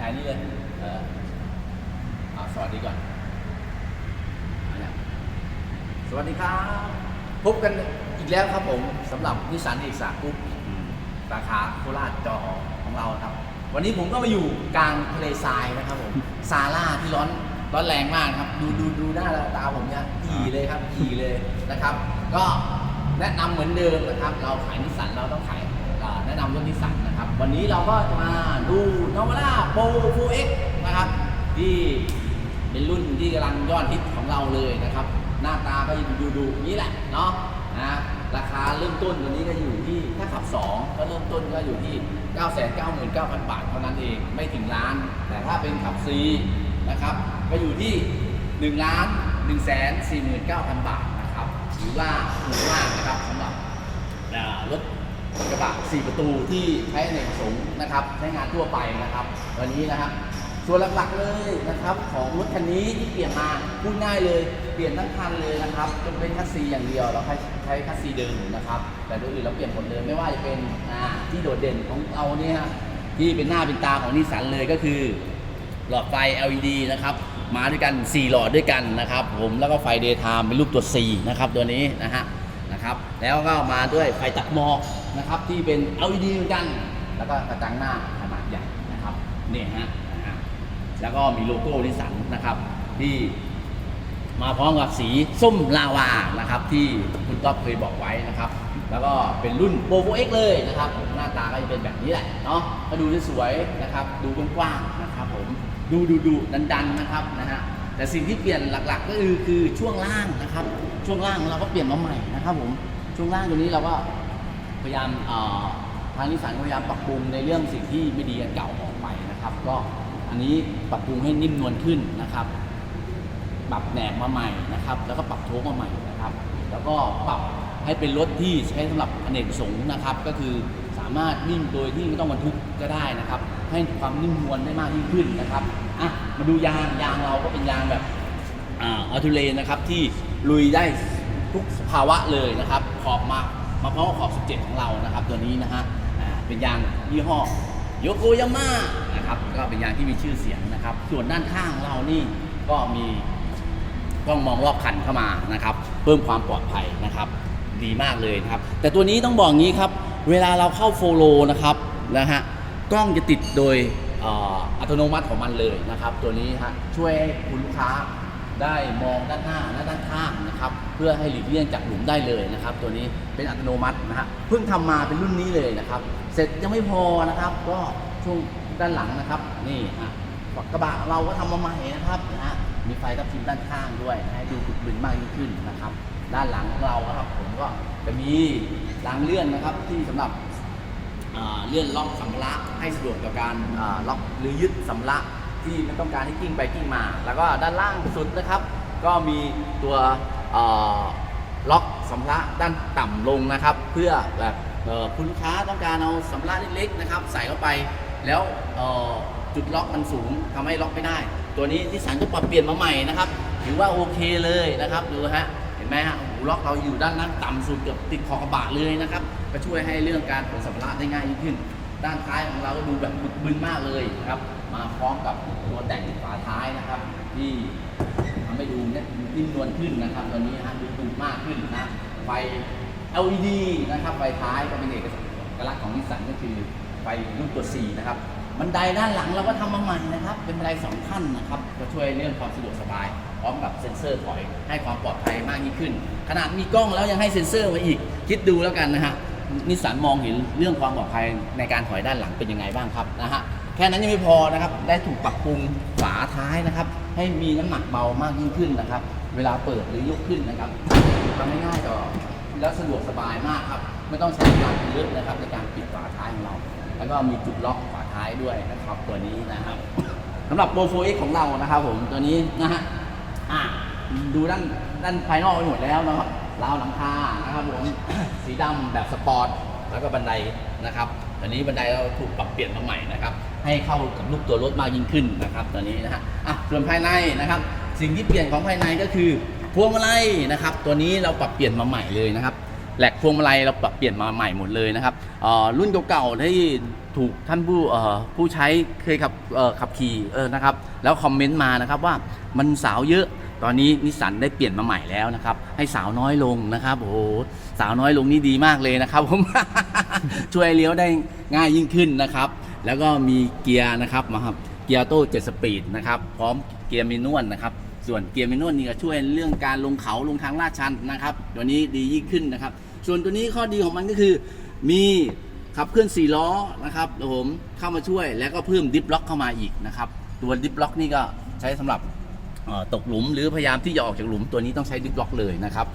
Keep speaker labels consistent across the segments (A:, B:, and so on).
A: ถ่ายนี่เลย เออเอาสวัสดีก่อนเอาเนี่ยสวัสดีครับ พบกันอีกแล้วครับผมสำหรับนิสสันเอกสารกรุ๊ปสาขาโคราชจอของเราครับ วันนี้ผมก็มาอยู่กลางทะเลทรายนะครับผม ซาร่าที่ร้อนร้อนแรงมากครับ ดูดูดูหน้าตาผมเนี่ยขี่เลยครับขี่เลยนะครับ ก็แนะนำเหมือนเดิมนะครับ เราขายนิสสันเราต้องขาย แนะนำรถนิสสันนะครับ วันนี้เราก็จะมาดูนวาร่าโปรฟูเอ็กนะครับ ที่เป็นรุ่นที่กำลังยอดฮิตของเราเลยนะครับ หน้าตาก็ดูดูๆนี้แหละเนาะนะราคาเริ่มต้นตัวนี้ก็อยู่ที่ถ้าขับ 2 ก็เริ่มต้นก็อยู่ที่ 9 9 9 0 0 0 บาทเท่านั้นเองไม่ถึงล้าน แต่ถ้าเป็นขับ C นะครับ ก็อยู่ที่ 1 ล้าน1 4 9 0 0 0 บาทนะครับถือว่าถูกมากนะครับสำหรับรถ กระบะ 4 ประตูที่ใช้ในกระสงค์นะครับ ใช้งานทั่วไปนะครับ วันนี้นะครับส่วนหลักๆเลยนะครับ ของรถคันนี้ที่เปลี่ยนมาพูดง่ายเลยเปลี่ยนทั้งคันเลยนะครับจนเป็นคัสซีอย่างเดียวเราใช้ใช้คัสซีเดิมนะครับ แต่ตัวอื่นเราเปลี่ยนหมดเลยไม่ว่าจะเป็นที่โดดเด่นของเราเนี่ยฮะที่เป็นหน้าเป็นตาของนิสสันเลยก็คือ หลอดไฟ LED นะครับมาด้วยกัน 4 หลอดด้วยกันนะครับ ผมแล้วก็ไฟ daytime เป็นรูปตัว C นะครับตัวนี้นะฮะนะครับ แล้วก็มาด้วยไฟตัดหมอก นะครับที่เป็น LED เหมือนกัน แล้วก็กระจังหน้าขนาดใหญ่นะครับนี่ฮะนะฮะแล้วก็มีโลโก้นิสสันนะครับที่มาพร้อมกับสีส้มลาวานะครับที่คุณก๊อฟเคยบอกไว้นะครับ แล้วก็เป็นรุ่นโปรโฟเอ็กเลยนะครับ หน้าตาก็จะเป็นแบบนี้แหละเนาะมาดูสวยนะครับ ดูกว้างๆนะครับผมดูดูดูดันๆนะครับนะฮะแต่สิ่งที่เปลี่ยนหลักๆ ก็คือคือช่วงล่างนะครับ ช่วงล่างเราก็เปลี่ยนมาใหม่นะครับผมช่วงล่างตัวนี้เราก็ พยายามทางนิสสันพยายามปรับปรุงในเรื่องสิ่งที่ไม่ดีอันเก่าออกไปนะครับ ก็อันนี้ปรับปรุงให้นิ่มนวลขึ้นนะครับ ปรับแหนบมาใหม่นะครับ แล้วก็ปรับโชคมาใหม่นะครับ แล้วก็ปรับให้เป็นรถที่ใช้สำหรับอเนกประสงค์นะครับ ก็คือสามารถวิ่งโดยที่ไม่ต้องบรรทุกก็ได้นะครับ ให้ความนิ่มนวลได้มากยิ่งขึ้นนะครับอะมาดูยางยางเราก็เป็นยางแบบออทูเลนนะครับที่ลุยได้ทุกสภาวะเลยนะครับขอบมา มาพร้อมกับขอบ 17 ของเรานะครับ ตัวนี้นะฮะเป็นยางยี่ห้อโยโกยาม่านะครับก็เป็นยางที่มีชื่อเสียงนะครับ ส่วนด้านข้างเรานี่ก็มีกล้องมองรอบคันเข้ามานะครับ เพิ่มความปลอดภัยนะครับ ดีมากเลยนะครับ แต่ตัวนี้ต้องบอกงี้ครับ เวลาเราเข้าโฟโลนะครับนะฮะกล้องจะติดโดยอัตโนมัติของมันเลยนะครับ ตัวนี้ฮะช่วยคุณลูกค้า ได้มองด้านหน้าและด้านข้างนะครับ เพื่อให้หลีกเลี่ยงจากหลุมได้เลยนะครับ ตัวนี้เป็นอัตโนมัตินะฮะเพิ่งทำมาเป็นรุ่นนี้เลยนะครับ เสร็จยังไม่พอนะครับ ก็ช่วงด้านหลังนะครับ นี่ฮะฝักกระบะเราก็ทำมาใหม่นะครับนะฮะมีไฟทับทิมด้านข้างด้วยให้ดูบึกบึนมากยิ่งขึ้นนะครับ ด้านหลังของเราครับ ผมก็จะมีรางเลื่อนนะครับ ที่สำหรับเลื่อนล็อกสัมภาระให้สะดวกต่อการล็อกหรือยึดสัมภาระ ที่ไม่ต้องการให้กิ้งไปกิ้งมา แล้วก็ด้านล่างสุดนะครับ ก็มีตัวล็อกสัมภาระด้านต่ำลงนะครับ เพื่อแบบคุณลูกค้าต้องการเอาสัมภาระเล็กๆนะครับ ใส่เข้าไปแล้วจุดล็อกมันสูงทำให้ล็อกไม่ได้ ตัวนี้ที่สันก็ปรับเปลี่ยนมาใหม่นะครับถือว่าโอเคเลยนะครับดูฮะเห็นไหมฮะโอ้โหล็อกเราอยู่ด้านนั้นต่ำสุดเกือบติดขอบกระบะเลยนะครับก็ช่วยให้เรื่องการขนสัมภาระได้ง่ายยิ่งขึ้น ด้านท้ายของเราก็ดูแบบบึกบึนมากเลยครับ มาพร้อมกับตัวแต่งฝาท้ายนะครับ ที่ทำให้ดูเนี่ยนิ่มนวลขึ้นนะครับตัวนี้ฮะดูบึนมากขึ้นนะไฟ LED นะครับไฟท้ายก็เป็นเอกลักษณ์ของนิสสันก็คือไฟรุ่นตัว C นะครับบันไดด้านหลังเราก็ทำมาใหม่นะครับ เป็นบันไดสองขั้นนะครับก็ช่วยเรื่องความสะดวกสบาย พร้อมกับเซ็นเซอร์ถอยให้ความปลอดภัยมากยิ่งขึ้น ขนาดมีกล้องแล้วยังให้เซ็นเซอร์มาอีก คิดดูแล้วกันนะฮะนิสสันมองเห็นเรื่องความปลอดภัยในการถอยด้านหลังเป็นยังไงบ้างครับนะฮะ ค่นั้นยังไม่พอนะครับ ได้ถูกปรับปรุงฝาท้ายนะครับ ให้มีน้ำหนักเบามากยิ่งขึ้นนะครับ เวลาเปิดหรือยกขึ้นนะครับทำง่ายๆต่อแล้วสะดวกสบายมากครับไม่ต้องใช้พลังเยอะนะครับ ในการปิดฝาท้ายของเรา แล้วก็มีจุดล็อกฝาท้ายด้วยนะครับ ตัวนี้นะครับสำหรับโปรโฟเอ็กของเรานะครับผมตัวนี้นะฮะอะดูด้านด้านภายนอกไปหมดแล้วนะครับราวหลังคานะครับผมสีดำแบบสปอร์ตแล้วก็บันไดนะครับ ตอนนี้บันไดเราถูกปรับเปลี่ยนมาใหม่นะครับ ให้เข้ากับรูปตัวรถมากยิ่งขึ้นนะครับ ตอนนี้นะฮะอะส่วนภายในนะครับ สิ่งที่เปลี่ยนของภายในก็คือพวงมาลัยนะครับ ตัวนี้เราปรับเปลี่ยนมาใหม่เลยนะครับแหลกพวงมาลัยเราปรับเปลี่ยนมาใหม่หมดเลยนะครับอ่อรุ่นเก่าๆที่ถูกท่านผู้ผู้ใช้เคยขับขับขี่นะครับ แล้วคอมเมนต์มานะครับว่ามันสาวเยอะ ตอนนี้นิสสันได้เปลี่ยนมาใหม่แล้วนะครับ ให้สาวน้อยลงนะครับ โอ้โหสาวน้อยลงนี่ดีมากเลยนะครับผม ช่วยเลี้ยวได้ง่ายยิ่งขึ้นนะครับ แล้วก็มีเกียร์นะครับมาครับเกียร์โต้7สปีดนะครับ พร้อมเกียร์มินวลนะครับ ส่วนเกียร์มินวลนี่ก็ช่วยเรื่องการลงเขาลงทางลาดชันนะครับ ตัวนี้ดียิ่งขึ้นนะครับ ส่วนตัวนี้ข้อดีของมันก็คือ มีขับเคลื่อน4ล้อนะครับเดี๋ยวผมเข้ามาช่วยแล้วก็เพิ่มดิฟล็อกเข้ามาอีกนะครับ ตัวดิฟล็อกนี่ก็ใช้สำหรับ ตกหลุมหรือพยายามที่จะออกจากหลุมตัวนี้ต้องใช้ดิฟล็อกเลยนะครับ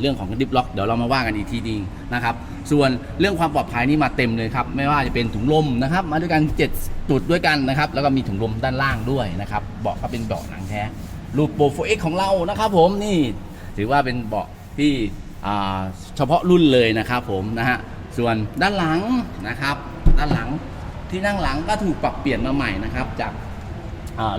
A: เรื่องของดิฟล็อกเดี๋ยวเรามาว่ากันอีกทีนึงนะครับส่วนเรื่องความปลอดภัยนี่มาเต็มเลยครับไม่ว่าจะเป็นถุงลมนะครับมาด้วยกัน 7 จุดด้วยกันนะครับแล้วก็มีถุงลมด้านล่างด้วยนะครับเบาะก็เป็นเบาะหนังแท้รูปโปรโฟเอ็กของเรานะครับผมนี่ถือว่าเป็นเบาะที่เฉพาะรุ่นเลยนะครับผมนะฮะส่วนด้านหลังนะครับด้านหลังที่นั่งหลังก็ถูกปรับเปลี่ยนมาใหม่นะครับจาก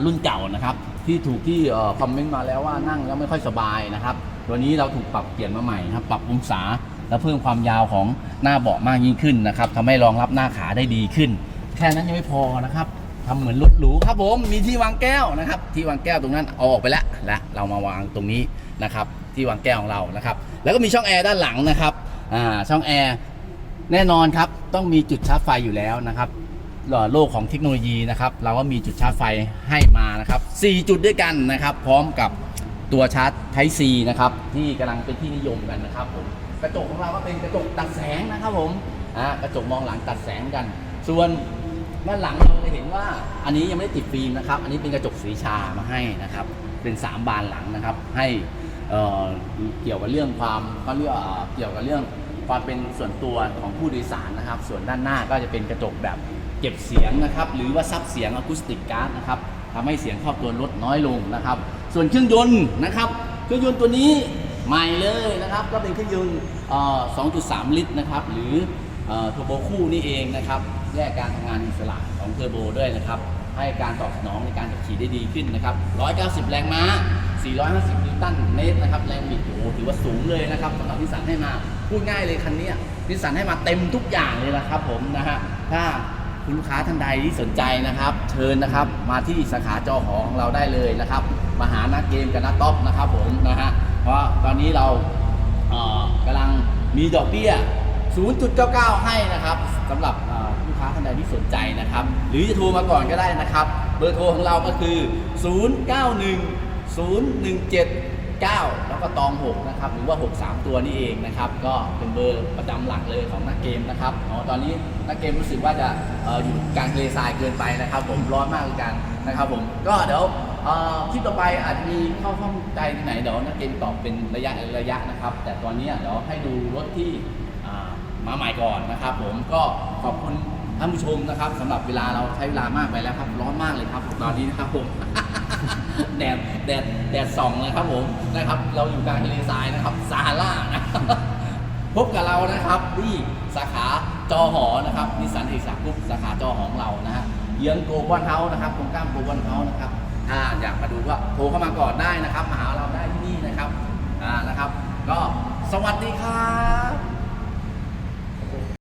A: รุ่นเก่านะครับ ที่ถูกที่คอมเมนต์มาแล้วว่านั่งแล้วไม่ค่อยสบายนะครับตัวนี้เราถูกปรับเปลี่ยนมาใหม่นะครับปรับองศาและเพิ่มความยาวของหน้าเบาะมากยิ่งขึ้นนะครับทำให้รองรับหน้าขาได้ดีขึ้น แค่นั้นยังไม่พอนะครับทำเหมือนรถหรูครับผมมีที่วางแก้วนะครับ ที่วางแก้วตรงนั้นเอาออกไปแล้วและเรามาวางตรงนี้นะครับที่วางแก้วของเรานะครับ แล้วก็มีช่องแอร์ด้านหลังนะครับอ่าช่องแอร์แน่นอนครับต้องมีจุดชาร์จไฟอยู่แล้วนะครับ โลกของเทคโนโลยีนะครับ เราก็มีจุดชาร์จไฟให้มานะครับ 4 จุดด้วยกันนะครับ พร้อมกับตัวชาร์จ Type C นะครับ ที่กำลังเป็นที่นิยมกันนะครับผมกระจกของเราก็เป็นกระจกตัดแสงนะครับผมอ่ากระจกมองหลังตัดแสงกัน ส่วนด้านหลังเราจะเห็นว่าอันนี้ยังไม่ได้ติดฟิล์มนะครับ อันนี้เป็นกระจกสีชามาให้นะครับ เป็น 3 บานหลังนะครับ ให้เอ่อเกี่ยวกับเรื่องความเขาเรียกว่อ่อเกี่ยวกับเรื่องความเป็นส่วนตัวของผู้โดยสารนะครับ ส่วนด้านหน้าก็จะเป็นกระจกแบบ ก็บเสียงนะครับหรือว่าซับเสียงอะคูสติกการ์ดนะครับทำให้เสียงครอบตัวรถน้อยลงนะครับ ส่วนเครื่องยนต์นะครับ เครื่องยนต์ตัวนี้ใหม่เลยนะครับ ก็เป็นเครื่องยนต์ 2.3 ลิตรนะครับ หรือเทอร์โบคู่นี่เองนะครับ แยกการทำงานอิสระของเทอร์โบด้วยนะครับ ให้การตอบสนองในการขับขี่ได้ดีขึ้นนะครับ 190 แรงม้า 450 นิวตันเมตรนะครับ แรงบิดโอ้โหถือว่าสูงเลยนะครับสำหรับนิสสันให้มา พูดง่ายเลยคันนี้ยนิสสันให้มาเต็มทุกอย่างเลยนะครับผมนะฮะ ถ้า คุณลูกค้าท่านใดที่สนใจนะครับ เชิญนะครับ มาที่สาขาจอหอของเราได้เลยนะครับ มาหานักเกมกับนักต็อปนะครับผมนะฮะเพราะตอนนี้เราเอ่อกำลังมีดอกเบี้ย 0.99 ให้นะครับสำหรับลูกค้าท่านใดที่สนใจนะครับ หรือจะโทรมาก่อนก็ได้นะครับ เบอร์โทรของเราก็คือ 091 017 9 ก็ตอง 6 นะครับ หรือว่า 63 ตัวนี่เองนะครับ ก็เป็นเบอร์ประจำหลักเลยของนักเกมนะครับอ๋อตอนนี้นักเกมรู้สึกว่าจะอยู่กลางทะเลทรายเกินไปนะครับ ผมร้อนมากเลยกันนะครับผมก็เดี๋ยวคลิปต่อไปอาจจะมีเข้าข้องใจที่ไหนเดี๋ยวนักเกมตอบเป็นระยะระยะนะครับ แต่ตอนนี้เดี๋ยวให้ดูรถที่มาใหม่ก่อนนะครับ ผมก็ขอบคุณท่านผู้ชมนะครับสำหรับเวลาเราใช้เวลามากไปแล้วครับ ร้อนมากเลยครับตอนนี้นะครับผม แดดแดดแดดส่องเลยครับผมนะครับ เราอยู่กลางทะเลทรายนะครับซาฮารานะพบกับเรานะครับที่สาขาจอหอนะครับนิสันเอกสากุ๊สาขาจอหอของเรานะฮะเยื้องโกบอลเฮาส์นะครับตรงข้ามโกบอลเฮาส์นะครับถ้าอยากมาดูก็โทรเข้ามาก่อนได้นะครับมาหาเราได้ที่นี่นะครับอ่านะครับ ก็สวัสดีครับ